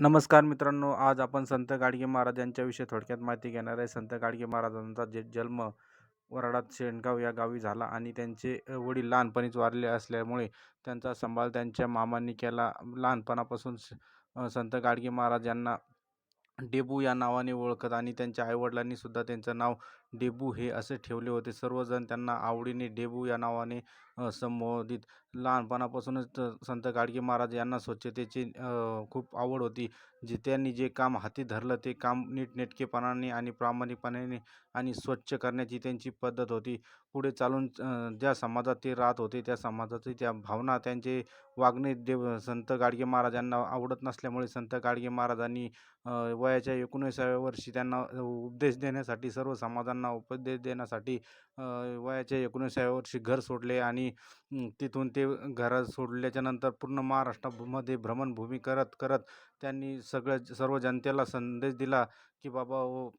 नमस्कार मित्रांनो आज आपण संत गाडगे महाराज यांच्याविषयी थोडक्यात माहिती घेणार आहे. संत गाडगे महाराजांचा जे जन्म वराडात शेणगाव या गावी झाला आणि त्यांचे वडील लहानपणीच वारले असल्यामुळे त्यांचा सांभाळ त्यांच्या मामांनी केला. लहानपणापासून स- संत गाडगे महाराज यांना डेबू या नावाने ओळखत आणि त्यांच्या आईवडिलांनी सुद्धा त्यांचं नाव डेबू हे असे ठेवले होते. सर्वजण त्यांना आवडीने डेबू या नावाने संबोधित. लहानपणापासूनच संत गाडगे महाराज यांना स्वच्छतेची खूप आवड होती. जे त्यांनी जे काम हाती धरलं ते काम नीटनेटकेपणाने आणि प्रामाणिकपणाने आणि स्वच्छ करण्याची त्यांची पद्धत होती. पुढे चालून ज्या समाजात ते राहत होते त्या समाजाची त्या भावना त्यांचे वागणे देव संत गाडगे महाराजांना आवडत नसल्यामुळे संत गाडगे महाराजांनी वयाच्या एकोणीसाव्या वर्षी त्यांना उपदेश देण्यासाठी सर्व समाजांना उपदेश देण्यासाठी वयाच्या एकोणीसाव्या वर्षी घर सोडले आणि तिथून ते घरात सोडल्याच्यानंतर पूर्ण महाराष्ट्रामध्ये भ्रमणभूमी करत करत त्यांनी सगळ्या सर्व जनतेला संदेश दिला की बाबा हो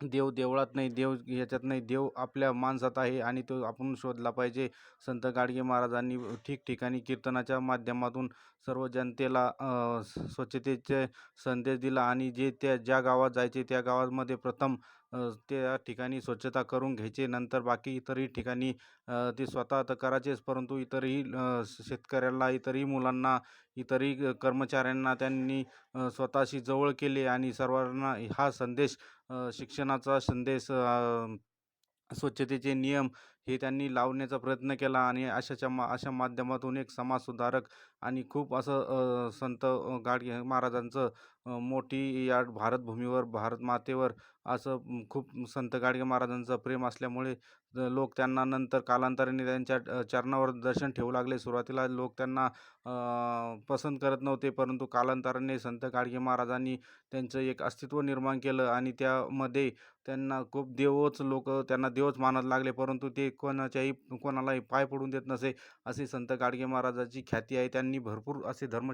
देव देवळात नाही देव याच्यात नाही देव आपल्या माणसात आहे आणि तो आपण शोधला पाहिजे. संत गाडगे महाराजांनी ठिकठिकाणी कीर्तनाच्या माध्यमातून सर्व जनतेला स्वच्छतेचे संदेश दिला आणि जे त्या ज्या गावात जायचे त्या गावामध्ये प्रथम त्या ठिकाणी स्वच्छता करून घ्यायचे. नंतर बाकी इतरही ठिकाणी ते स्वतः तर करायचेच परंतु इतरही शेतकऱ्याला इतरही मुलांना इतरही कर्मचाऱ्यांना त्यांनी स्वतःशी जवळ केले आणि सर्वांना हा संदेश शिक्षणाचा संदेश स्वच्छतेचे नियम हे त्यांनी लावण्याचा प्रयत्न केला आणि अशाच्या मा अशा माध्यमातून एक समाजसुधारक आणि खूप असं संत गाडगे महाराजांचं मोठी या भारतभूमीवर भारत मातेवर असं खूप संत गाडगे महाराजांचं प्रेम असल्यामुळे लोक त्यांना नंतर कालांतराने त्यांच्या चरणावर दर्शन ठेवू लागले. सुरुवातीला लोक त्यांना पसंत करत नव्हते परंतु कालांतराने संत गाडगे महाराजांनी त्यांचं एक अस्तित्व निर्माण केलं आणि त्यामध्ये त्यांना खूप देवच लोक त्यांना देवच मानत लागले. परंतु ते कोणाच्याही कोणालाही पाय पडून देत नसे असे संत गाडगे महाराजाची ख्याती आहे. त्यांनी भरपूर असे धर्म